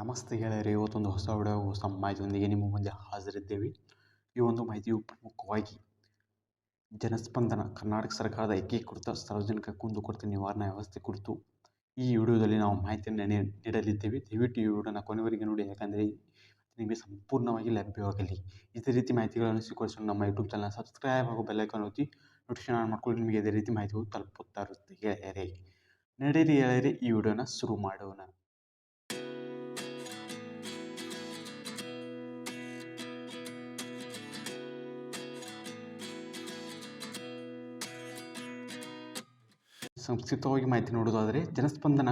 ನಮಸ್ತೆ ಗೆಳೆಯರೇ, ಇವತ್ತೊಂದು ಹೊಸ ವಿಡಿಯೋ ಹೊಸ ಮಾಹಿತಿಯೊಂದಿಗೆ ನಿಮ್ಮ ಮುಂದೆ ಹಾಜರಿದ್ದೇವೆ. ಈ ಒಂದು ಮಾಹಿತಿಯು ಪ್ರಮುಖವಾಗಿ ಜನಸ್ಪಂದನ, ಕರ್ನಾಟಕ ಸರ್ಕಾರದ ಏಕೀಕೃತ ಸಾರ್ವಜನಿಕ ಕುಂದುಕೊರತೆ ನಿವಾರಣಾ ವ್ಯವಸ್ಥೆ ಕುರಿತು ಈ ವಿಡಿಯೋದಲ್ಲಿ ನಾವು ಮಾಹಿತಿಯನ್ನು ನೀಡಲಿದ್ದೇವೆ. ದಯವಿಟ್ಟು ಈ ವಿಡಿಯೋನ ಕೊನೆವರೆಗೆ ನೋಡಿ, ಯಾಕಂದರೆ ನಿಮಗೆ ಸಂಪೂರ್ಣವಾಗಿ ಲಭ್ಯವಾಗಲಿ. ಇದೇ ರೀತಿ ಮಾಹಿತಿಗಳನ್ನು ಸ್ವೀಕರಿಸಲು ನಮ್ಮ ಯೂಟ್ಯೂಬ್ ಚಾನಲ್ ಸಬ್ಸ್ಕ್ರೈಬ್ ಹಾಗೂ ಬೆಲ್ಲೈಕನ್ ಒತ್ತಿ ನೋಟಿಫಿಕೇಶನ್ ಆನ್ ಮಾಡಿಕೊಂಡು ನಿಮಗೆ ಇದೇ ರೀತಿ ಮಾಹಿತಿಗಳು ತಲುಪುತ್ತಾ ಇರುತ್ತೆ ಗೆಳೆಯರೇ. ನಡೀರಿ ಗೆಳೆಯರೇ, ಈ ವಿಡಿಯೋನ ಶುರು ಮಾಡೋಣ. ಸಂಕ್ಷಿಪ್ತವಾಗಿ ಮಾಹಿತಿ ನೋಡೋದಾದರೆ ಜನಸ್ಪಂದನ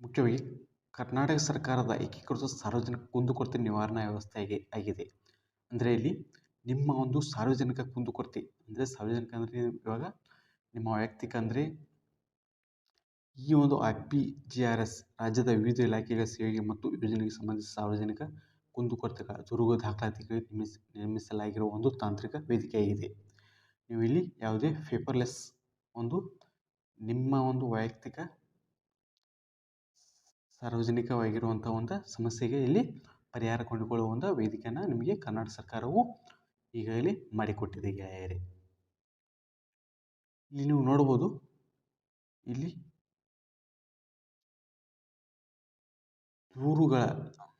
ಮುಖ್ಯವಾಗಿ ಕರ್ನಾಟಕ ಸರ್ಕಾರದ ಏಕೀಕೃತ ಸಾರ್ವಜನಿಕ ಕುಂದುಕೊರತೆ ನಿವಾರಣಾ ವ್ಯವಸ್ಥೆ ಆಗಿ ಆಗಿದೆ. ಅಂದರೆ ಇಲ್ಲಿ ನಿಮ್ಮ ಒಂದು ಸಾರ್ವಜನಿಕ ಕುಂದುಕೊರತೆ, ಅಂದರೆ ಸಾರ್ವಜನಿಕ ಅಂದರೆ ಇವಾಗ ನಿಮ್ಮ ವೈಯಕ್ತಿಕ ಅಂದರೆ ಈ ಒಂದು I P G R S ರಾಜ್ಯದ ವಿವಿಧ ಇಲಾಖೆಗಳ ಸೇವೆಗೆ ಮತ್ತು ಯೋಜನೆಗೆ ಸಂಬಂಧಿಸಿದ ಸಾರ್ವಜನಿಕ ಕುಂದುಕೊರತೆಗಳ ದುರುಗ ದಾಖಲಾತಿಗೆ ನಿರ್ಮಿಸ ನಿರ್ಮಿಸಲಾಗಿರುವ ಒಂದು ತಾಂತ್ರಿಕ ವೇದಿಕೆಯಾಗಿದೆ. ನೀವು ಇಲ್ಲಿ ಯಾವುದೇ ಪೇಪರ್ಲೆಸ್ ಒಂದು ನಿಮ್ಮ ಒಂದು ವೈಯಕ್ತಿಕ ಸಾರ್ವಜನಿಕವಾಗಿರುವಂಥ ಒಂದು ಸಮಸ್ಯೆಗೆ ಇಲ್ಲಿ ಪರಿಹಾರ ಕಂಡುಕೊಳ್ಳುವ ಒಂದು ವೇದಿಕೆಯನ್ನು ನಿಮಗೆ ಕನ್ನಡ ಸರ್ಕಾರವು ಈಗ ಇಲ್ಲಿ ಮಾಡಿಕೊಟ್ಟಿದೆ ಗೆಳೆಯರೆ. ಇಲ್ಲಿ ನೀವು ನೋಡ್ಬೋದು, ಇಲ್ಲಿ ದೂರುಗಳ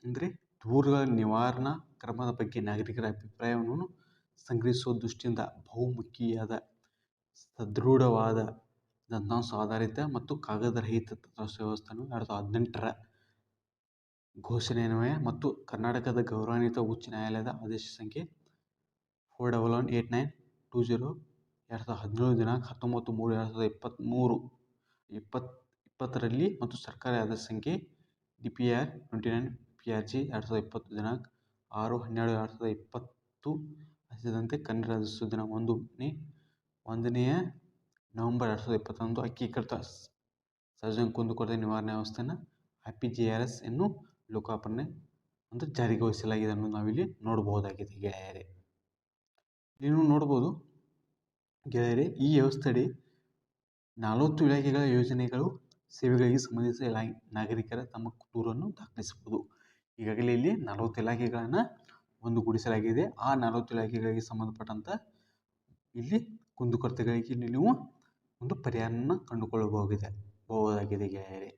ಅಂದರೆ ದೂರುಗಳ ನಿವಾರಣಾ ಕ್ರಮದ ಬಗ್ಗೆ ನಾಗರಿಕರ ಅಭಿಪ್ರಾಯವನ್ನು ಸಂಗ್ರಹಿಸುವ ದೃಷ್ಟಿಯಿಂದ ಬಹುಮುಖಿಯಾದ ಸದೃಢವಾದ ದತ್ತಾಂಶ ಆಧಾರಿತ ಮತ್ತು ಕಾಗದರಹಿತ ದತ್ತಾಂಶ ವ್ಯವಸ್ಥೆಯನ್ನು ಎರಡು ಸಾವಿರದ ಹದಿನೆಂಟರ ಘೋಷಣೆಯನ್ವಯ ಮತ್ತು ಕರ್ನಾಟಕದ ಗೌರವಾನ್ವಿತ ಉಚ್ಚ ನ್ಯಾಯಾಲಯದ ಆದೇಶ ಸಂಖ್ಯೆ four double one eight nine two zero ಎರಡು ಸಾವಿರದ ಹದಿನೇಳು ದಿನಾಂಕ ಹತ್ತೊಂಬತ್ತು ಮೂರು ಎರಡು ಸಾವಿರದ ಇಪ್ಪತ್ತ್ಮೂರು, ಇಪ್ಪತ್ತು, ಇಪ್ಪತ್ತರಲ್ಲಿ ಮತ್ತು ಸರ್ಕಾರಿ ಆದೇಶ ಸಂಖ್ಯೆ D P R twenty nine P R G ಎರಡು ಸಾವಿರದ ಇಪ್ಪತ್ತು ದಿನಾಂಕ ಆರು ಹನ್ನೆರಡು ಎರಡು ಸಾವಿರದ ಇಪ್ಪತ್ತು ಹಸಿದಂತೆ ಕನ್ನಡ ರಾಜ್ಯೋತ್ಸವ ದಿನ ಒಂದನೇ ಒಂದನೆಯ ನವೆಂಬರ್ ಎರಡು ಸಾವಿರದ ಇಪ್ಪತ್ತೊಂದು ಅಕ್ಕೀಕೃತ ಸಾರ್ವಜನಿಕ ಕುಂದುಕೊರತೆ ನಿವಾರಣೆ ವ್ಯವಸ್ಥೆನ I P G R S ಅನ್ನು ಲೋಕಾರ್ಪಣೆ ಒಂದು ಜಾರಿಗೊಳಿಸಲಾಗಿದೆ ಅನ್ನೋದು ನಾವಿಲ್ಲಿ ನೋಡಬಹುದಾಗಿದೆ ಗೆಳೆಯರೇ. ನೀವು ನೋಡ್ಬೋದು ಗೆಳೆಯರೇ, ಈ ವ್ಯವಸ್ಥೆಯಡಿ ನಲವತ್ತು ಇಲಾಖೆಗಳ ಯೋಜನೆಗಳು ಸೇವೆಗಳಿಗೆ ಸಂಬಂಧಿಸಿದ ಇಲಾ ನಾಗರಿಕರ ತಮ್ಮ ದೂರನ್ನು ದಾಖಲಿಸಬಹುದು. ಈಗಾಗಲೇ ಇಲ್ಲಿ ನಲವತ್ತು ಇಲಾಖೆಗಳನ್ನು ಒಂದುಗೂಡಿಸಲಾಗಿದೆ. ಆ ನಲವತ್ತು ಇಲಾಖೆಗಳಿಗೆ ಸಂಬಂಧಪಟ್ಟಂಥ ಇಲ್ಲಿ ಕುಂದುಕೊರತೆಗಳಿಗೆ ನೀವು ಒಂದು ಪರಿಹಾರನ ಕಂಡುಕೊಳ್ಳಬಹುದಿದೆ ಬಹುದಾಗಿದೆ ಗೆಳೆಯರೆ.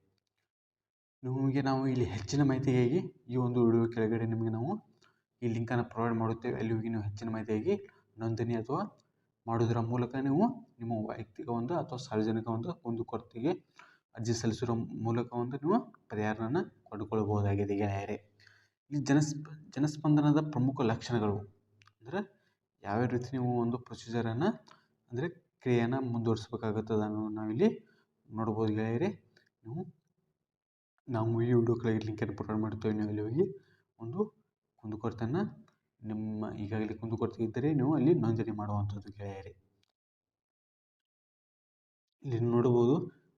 ನಿಮಗೆ ನಾವು ಇಲ್ಲಿ ಹೆಚ್ಚಿನ ಮಾಹಿತಿಗಾಗಿ ಈ ಒಂದು ವಿಡಿಯೋ ಕೆಳಗಡೆ ನಿಮಗೆ ನಾವು ಈ ಲಿಂಕನ್ನು ಪ್ರೊವೈಡ್ ಮಾಡುತ್ತೇವೆ. ಅಲ್ಲಿ ಹೋಗಿ ನೀವು ಹೆಚ್ಚಿನ ಮಾಹಿತಿಯಾಗಿ ನೋಂದಣಿ ಅಥವಾ ಮಾಡೋದರ ಮೂಲಕ ನೀವು ನಿಮ್ಮ ವೈಯಕ್ತಿಕ ಒಂದು ಅಥವಾ ಸಾರ್ವಜನಿಕ ಒಂದು ಕುಂದುಕೊರತೆಗೆ ಅರ್ಜಿ ಸಲ್ಲಿಸುವ ಮೂಲಕ ಒಂದು ನೀವು ಪರಿಹಾರನ ಕಂಡುಕೊಳ್ಳಬಹುದಾಗಿದೆ ಗೆಳೆಯರೆ. ಇಲ್ಲಿ ಜನಸ್ಪ ಜನಸ್ಪಂದನದ ಪ್ರಮುಖ ಲಕ್ಷಣಗಳು ಅಂದರೆ ಯಾವ್ಯಾವ ರೀತಿ ನೀವು ಒಂದು ಪ್ರೊಸೀಜರನ್ನು ಅಂದರೆ ಕ್ರಿಯೆಯನ್ನು ಮುಂದುವರಿಸಬೇಕಾಗುತ್ತದೆ ಅನ್ನೋದು ನಾವಿಲ್ಲಿ ನೋಡ್ಬೋದು ಗೆಳೆಯರೆ. ನೀವು, ನಾವು ಈ ವಿಡಿಯೋ ಕೆಳಗೆ ಲಿಂಕನ್ನು ಪ್ರೊವೈಡ್ ಮಾಡ್ತೇವೆ ನೀವು ಅಲ್ಲಿ ಹೋಗಿ ಒಂದು ಕುಂದುಕೊರತೆಯನ್ನು ನಿಮ್ಮ, ಈಗಾಗಲೇ ಕುಂದುಕೊರತೆ ಇದ್ದರೆ ನೀವು ಅಲ್ಲಿ ನೋಂದಣಿ ಮಾಡುವಂಥದ್ದು ಗೆಳೆಯರೆ. ಇಲ್ಲಿ ನೋಡಬಹುದು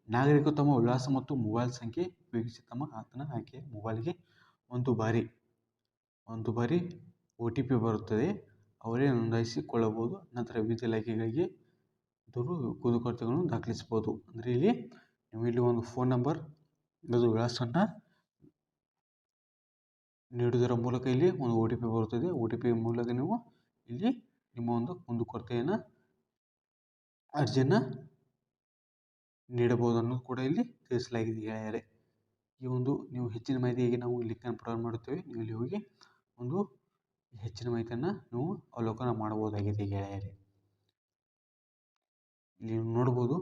ನಾಗರಿಕರು ತಮ್ಮ ವಿಳಾಸ ಮತ್ತು ಮೊಬೈಲ್ ಸಂಖ್ಯೆ ಉಪಯೋಗಿಸಿ ತಮ್ಮ ಆತನ ಆಯ್ಕೆ ಮೊಬೈಲ್ಗೆ ಒಂದು ಬಾರಿ ಒಂದು ಬಾರಿ ಒ ಟಿ ಪಿ ಬರುತ್ತದೆ. ಅವರೇ ನೋಂದಾಯಿಸಿಕೊಳ್ಳಬಹುದು. ನಂತರ ವಿವಿಧ ಇಲಾಖೆಗಳಿಗೆ ದೂರು ಕುಂದುಕೊರತೆಗಳನ್ನು ದಾಖಲಿಸಬಹುದು. ಅಂದರೆ ಇಲ್ಲಿ ನೀವು ಒಂದು ಫೋನ್ ನಂಬರ್ ಅದು ವಿಳಾಸವನ್ನು ನೀಡುವುದರ ಮೂಲಕ ಇಲ್ಲಿ ಒಂದು ಒ ಟಿ ಪಿ ಬರುತ್ತದೆ. ಒ ಟಿ ಪಿ ಮೂಲಕ ನೀವು ಇಲ್ಲಿ ನಿಮ್ಮ ಒಂದು ಕುಂದುಕೊರತೆಯನ್ನು ಅರ್ಜಿಯನ್ನು ನೀಡಬಹುದು ಅನ್ನೋದು ಕೂಡ ಇಲ್ಲಿ ತಿಳಿಸಲಾಗಿದೆ ಗೆಳೆಯರೇ. ಈ ಒಂದು ನೀವು ಹೆಚ್ಚಿನ ಮಾಹಿತಿಗೆ ನಾವು ಲಿಂಕನ್ನು ಪ್ರೊವೈಡ್ ಮಾಡುತ್ತೇವೆ, ನೀವು ಇಲ್ಲಿ ಹೋಗಿ ಒಂದು ಹೆಚ್ಚಿನ ಮಾಹಿತಿಯನ್ನು ನೀವು ಅವಲೋಕನ ಮಾಡಬಹುದಾಗಿದೆ ಗೆಳೆಯರೆ. ಇಲ್ಲಿ ನೋಡ್ಬೋದು,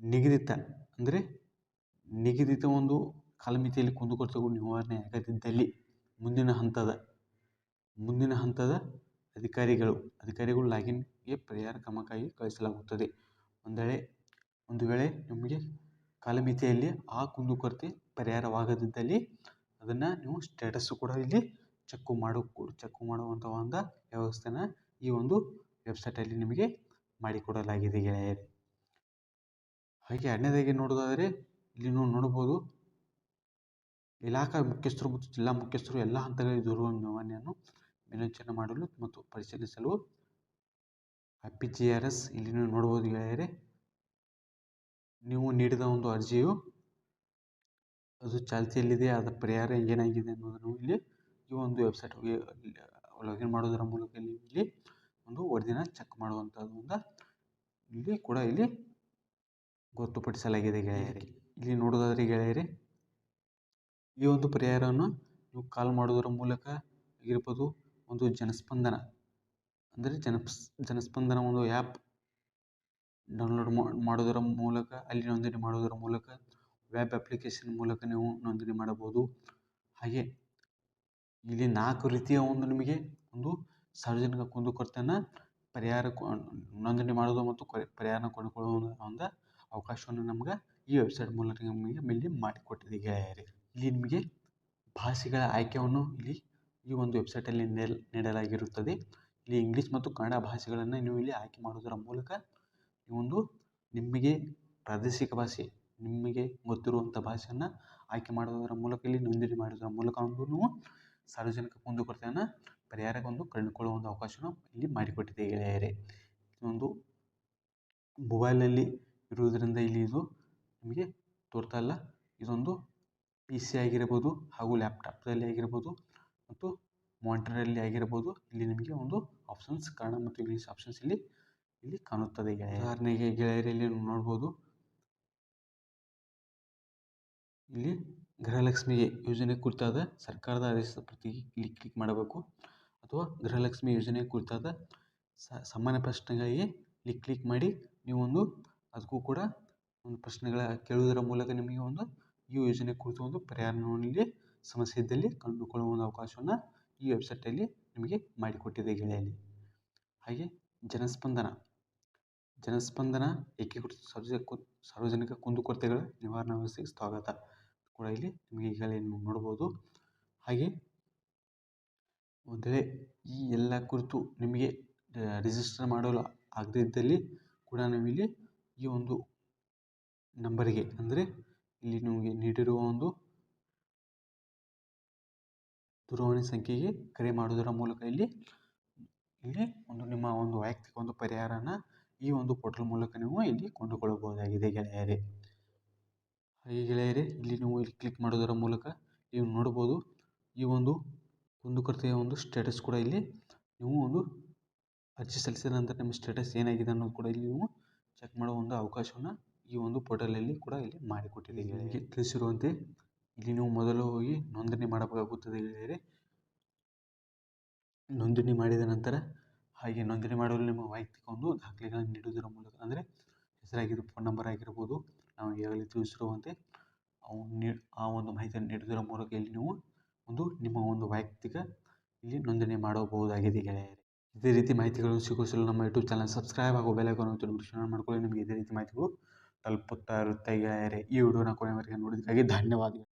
ನಿಗದಿತ ಅಂದರೆ ನಿಗದಿತ ಒಂದು ಕಾಲಮಿತಿಯಲ್ಲಿ ಕುಂದುಕೊರತೆಗಳು ನಿವಾರಣೆ ಆಗದಿದ್ದಲ್ಲಿ ಮುಂದಿನ ಹಂತದ ಮುಂದಿನ ಹಂತದ ಅಧಿಕಾರಿಗಳು ಅಧಿಕಾರಿಗಳು ಲಾಗಿನ್ಗೆ ಪರಿಹಾರ ಕ್ರಮಕ್ಕಾಗಿ ಕಳಿಸಲಾಗುತ್ತದೆ ಒಂದು ವೇಳೆ ಒಂದು ವೇಳೆ ನಿಮಗೆ ಕಾಲಮಿತಿಯಲ್ಲಿ ಆ ಕುಂದುಕೊರತೆ ಪರಿಹಾರವಾಗದಿದ್ದಲ್ಲಿ ಅದನ್ನು ನೀವು ಸ್ಟೇಟಸ್ಸು ಕೂಡ ಇಲ್ಲಿ ಚೆಕ್ಕು ಮಾಡು ಚೆಕ್ಕು ಮಾಡುವಂಥ ಒಂದು ವ್ಯವಸ್ಥೆನ ಈ ಒಂದು ವೆಬ್ಸೈಟಲ್ಲಿ ನಿಮಗೆ ಮಾಡಿಕೊಡಲಾಗಿದೆ ಗೆಳೆಯರೆ. ಹಾಗೆ ಎರಡನೇದಾಗಿ ನೋಡೋದಾದರೆ ಇಲ್ಲಿ ನೀವು ನೋಡ್ಬೋದು ಇಲಾಖಾ ಮುಖ್ಯಸ್ಥರು ಮತ್ತು ಜಿಲ್ಲಾ ಮುಖ್ಯಸ್ಥರು ಎಲ್ಲ ಹಂತಗಳಲ್ಲಿ ದೂರವಾಣಿಯನ್ನು ವಿವೇಚನೆ ಮಾಡಲು ಮತ್ತು ಪರಿಶೀಲಿಸಲು I P G R S ಇಲ್ಲಿ ನೀವು ನೋಡ್ಬೋದು ಗೆಳೆಯರೇ. ನೀವು ನೀಡಿದ ಒಂದು ಅರ್ಜಿಯು ಅದು ಚಾಲ್ತಿಯಲ್ಲಿದೆ ಅದರ ಪರಿಹಾರ ಏನಾಗಿದೆ ಅನ್ನೋದನ್ನು ಇಲ್ಲಿ ಈ ಒಂದು ವೆಬ್ಸೈಟ್ಗೆ ಲಾಗಿನ್ ಮಾಡೋದರ ಮೂಲಕ ಇಲ್ಲಿ ಇಲ್ಲಿ ಒಂದು ವರದಿನ ಚೆಕ್ ಮಾಡುವಂಥದ್ದು ಒಂದು ಇಲ್ಲಿ ಕೂಡ ಇಲ್ಲಿ ಗೊತ್ತುಪಡಿಸಲಾಗಿದೆ ಗೆಳೆಯರಿ. ಇಲ್ಲಿ ನೋಡೋದಾದ್ರೆ ಗೆಳೆಯರಿ ಈ ಒಂದು ಪರಿಹಾರವನ್ನು ನೀವು ಕಾಲ್ ಮಾಡೋದರ ಮೂಲಕ ಆಗಿರ್ಬೋದು ಒಂದು ಜನಸ್ಪಂದನ ಅಂದರೆ ಜನಸ್ ಜನಸ್ಪಂದನ ಒಂದು ಆ್ಯಪ್ ಡೌನ್ಲೋಡ್ ಮಾಡೋದರ ಮೂಲಕ ಅಲ್ಲಿ ನೋಂದಣಿ ಮಾಡೋದರ ಮೂಲಕ ವೆಬ್ ಅಪ್ಲಿಕೇಶನ್ ಮೂಲಕ ನೀವು ನೋಂದಣಿ ಮಾಡಬಹುದು. ಹಾಗೆ ಇಲ್ಲಿ ನಾಲ್ಕು ರೀತಿಯ ಒಂದು ನಿಮಗೆ ಒಂದು ಸಾರ್ವಜನಿಕ ಕುಂದುಕೊರತೆಯನ್ನು ಪರಿಹಾರ ನೋಂದಣಿ ಮಾಡೋದು ಮತ್ತು ಪರಿಹಾರ ಕೊಂಡುಕೊಳ್ಳುವ ಒಂದು ಅವಕಾಶವನ್ನು ನಮ್ಗೆ ಈ ವೆಬ್ಸೈಟ್ ಮೂಲಕ ನಿಮಗೆ ಇಲ್ಲಿ ಮಾಡಿಕೊಟ್ಟಿದೆ ಗೆಳೆಯರೇ ಇಲ್ಲಿ ನಿಮಗೆ ಭಾಷೆಗಳ ಆಯ್ಕೆಯನ್ನು ಇಲ್ಲಿ ಈ ಒಂದು ವೆಬ್ಸೈಟಲ್ಲಿ ನೀಡಲಾಗಿರುತ್ತದೆ. ಇಲ್ಲಿ ಇಂಗ್ಲೀಷ್ ಮತ್ತು ಕನ್ನಡ ಭಾಷೆಗಳನ್ನು ನೀವು ಇಲ್ಲಿ ಆಯ್ಕೆ ಮಾಡುವುದರ ಮೂಲಕ ಈ ಒಂದು ನಿಮಗೆ ಪ್ರಾದೇಶಿಕ ಭಾಷೆ, ನಿಮಗೆ ಗೊತ್ತಿರುವಂಥ ಭಾಷೆಯನ್ನು ಆಯ್ಕೆ ಮಾಡುವುದರ ಮೂಲಕ ಇಲ್ಲಿ ನೋಂದಣಿ ಮಾಡೋದರ ಮೂಲಕ ಒಂದು ನೀವು ಸಾರ್ವಜನಿಕ ಕುಂದುಕೊರತೆಯನ್ನು ಪರಿಹಾರಕ್ಕೊಂದು ಕಂಡುಕೊಳ್ಳುವ ಒಂದು ಅವಕಾಶವನ್ನು ಇಲ್ಲಿ ಮಾಡಿಕೊಟ್ಟಿದೆ ಗೆಳೆಯರೇ ಒಂದು ಮೊಬೈಲ್ನಲ್ಲಿ ಇರುವುದರಿಂದ ಇಲ್ಲಿ ಇದು ನಿಮಗೆ ತೋರ್ತಾ ಇಲ್ಲ. ಇದೊಂದು ಪಿ ಸಿ ಆಗಿರ್ಬೋದು ಹಾಗೂ ಲ್ಯಾಪ್ಟಾಪ್ದಲ್ಲಿ ಆಗಿರ್ಬೋದು ಮತ್ತು ಮಾನಿಟರಲ್ಲಿ ಆಗಿರ್ಬೋದು ಇಲ್ಲಿ ನಿಮಗೆ ಒಂದು ಆಪ್ಷನ್ಸ್ ಕನ್ನಡ ಮತ್ತು ಇಂಗ್ಲೀಷ್ ಆಪ್ಷನ್ಸ್ ಇಲ್ಲಿ ಇಲ್ಲಿ ಕಾಣುತ್ತದೆ ಗೆಳೆಯರಿಗೆ ಉದಾಹರಣೆಗೆ ಗೆಳೆಯರೇ ಇಲ್ಲಿ ನೋಡ್ಬೋದು. ಇಲ್ಲಿ ಗೃಹಲಕ್ಷ್ಮಿ ಯೋಜನೆ ಕುರಿತಾದ ಸರ್ಕಾರದ ಆದೇಶದ ಪ್ರತಿ ಇಲ್ಲಿ ಕ್ಲಿಕ್ ಮಾಡಬೇಕು. ಅಥವಾ ಗೃಹಲಕ್ಷ್ಮಿ ಯೋಜನೆ ಕುರಿತಾದ ಸಾಮಾನ್ಯ ಪ್ರಶ್ನೆಗಳಿಗೆ ಇಲ್ಲಿ ಕ್ಲಿಕ್ ಮಾಡಿ ನೀವೊಂದು, ಅದಕ್ಕೂ ಕೂಡ ಒಂದು ಪ್ರಶ್ನೆಗಳ ಕೇಳುವುದರ ಮೂಲಕ ನಿಮಗೆ ಒಂದು ಈ ಯೋಜನೆ ಕುರಿತು ಒಂದು ಪರಿಹಾರವನ್ನು ಸಮಸ್ಯೆ ಇದ್ದಲ್ಲಿ ಕಂಡುಕೊಳ್ಳುವ ಒಂದು ಅವಕಾಶವನ್ನು ಈ ವೆಬ್ಸೈಟಲ್ಲಿ ನಿಮಗೆ ಮಾಡಿಕೊಟ್ಟಿದೆ ಗೆಳೆಯಲ್ಲಿ. ಹಾಗೆ ಜನಸ್ಪಂದನ. ಜನಸ್ಪಂದನ ಏಕೀಕೃತ ಸಾರ್ವಜನಿಕ ಸಾರ್ವಜನಿಕ ಕುಂದುಕೊರತೆಗಳ ನಿವಾರಣಾ ವ್ಯವಸ್ಥೆಗೆ ಸ್ವಾಗತ. ಕೂಡ ಇಲ್ಲಿ ನಿಮಗೆ ಈಗಾಗಲೇ ನೀವು ನೋಡ್ಬೋದು. ಹಾಗೆ ಒಂದೇ ಈ ಎಲ್ಲ ಕುರಿತು ನಿಮಗೆ ರಿಜಿಸ್ಟರ್ ಮಾಡಲು ಆಗದಿದ್ದಲ್ಲಿ ಕೂಡ ನಾವಿಲ್ಲಿ ಈ ಒಂದು ನಂಬರಿಗೆ ಅಂದರೆ ಇಲ್ಲಿ ನಿಮಗೆ ನೀಡಿರುವ ಒಂದು ದೂರವಾಣಿ ಸಂಖ್ಯೆಗೆ ಕರೆ ಮಾಡುವುದರ ಮೂಲಕ ಇಲ್ಲಿ ಇಲ್ಲಿ ಒಂದು ನಿಮ್ಮ ಒಂದು ವೈಯಕ್ತಿಕ ಒಂದು ಪರಿಹಾರನ ಈ ಒಂದು ಪೋರ್ಟಲ್ ಮೂಲಕ ನೀವು ಇಲ್ಲಿ ಕೊಂಡುಕೊಳ್ಳಬಹುದಾಗಿದೆ ಗೆಳೆಯರೇ. ಹಾಗೆ ಗೆಳೆಯರೇ, ಇಲ್ಲಿ ನೀವು ಇಲ್ಲಿ ಕ್ಲಿಕ್ ಮಾಡೋದರ ಮೂಲಕ ನೀವು ನೋಡ್ಬೋದು ಈ ಒಂದು ಕುಂದುಕೊರತೆಯ ಒಂದು ಸ್ಟೇಟಸ್ ಕೂಡ ಇಲ್ಲಿ. ನೀವು ಒಂದು ಅರ್ಜಿ ಸಲ್ಲಿಸಿದ ನಂತರ ನಿಮ್ಮ ಸ್ಟೇಟಸ್ ಏನಾಗಿದೆ ಅನ್ನೋದು ಕೂಡ ಇಲ್ಲಿ ನೀವು ಚೆಕ್ ಮಾಡೋ ಒಂದು ಅವಕಾಶವನ್ನು ಈ ಒಂದು ಪೋರ್ಟಲಲ್ಲಿ ಕೂಡ ಇಲ್ಲಿ ಮಾಡಿಕೊಟ್ಟಿದೆ ನಿಮಗೆ ತಿಳಿಸಿರುವಂತೆ ಇಲ್ಲಿ ನೀವು ಮೊದಲು ಹೋಗಿ ನೋಂದಣಿ ಮಾಡಬೇಕಾಗುತ್ತದೆ ಗೆಳೆಯರೆ. ನೋಂದಣಿ ಮಾಡಿದ ನಂತರ ಹಾಗೆ ನೋಂದಣಿ ಮಾಡಲು ನಿಮ್ಮ ವೈಯಕ್ತಿಕ ಒಂದು ದಾಖಲೆಗಳನ್ನು ನೀಡುವುದರ ಮೂಲಕ, ಅಂದರೆ ಹೆಸರಾಗಿರ್ಬೋದು ಫೋನ್ ನಂಬರ್ ಆಗಿರ್ಬೋದು ನಾವು ಈಗಾಗಲೇ ತಿಳಿಸಿರುವಂತೆ ಅವು ನೀ, ಆ ಒಂದು ಮಾಹಿತಿಯನ್ನು ನೀಡುವುದರ ಮೂಲಕ ಇಲ್ಲಿ ನೀವು ಒಂದು ನಿಮ್ಮ ಒಂದು ವೈಯಕ್ತಿಕ ಇಲ್ಲಿ ನೋಂದಣಿ ಮಾಡಬಹುದಾಗಿದೆ ಗೆಳೆಯರೇ. ಇದೇ ರೀತಿ ಮಾಹಿತಿಗಳನ್ನು ಸಿಗೋಸಲು ನಮ್ಮ ಯೂಟ್ಯೂಬ್ ಚಾನಲ್ ಸಬ್ಸ್ಕ್ರೈಬ್ ಹಾಗೂ ಬೆಲ್ ಐಕಾನ್ ನೋಟಿಫಿಕೇಶನ್ ಮಾಡ್ಕೊಳ್ಳಿ. ನಿಮಗೆ ಇದೇ ರೀತಿ ಮಾಹಿತಿಗಳು ತಲುಪುತ್ತಾ ಇರುತ್ತೆ ಗೆಳೆಯರೇ. ಈ ವಿಡಿಯೋನ ಕೊನೆಯವರೆಗೆ ನೋಡಿದ್ದಕ್ಕಾಗಿ ಧನ್ಯವಾದಗಳು.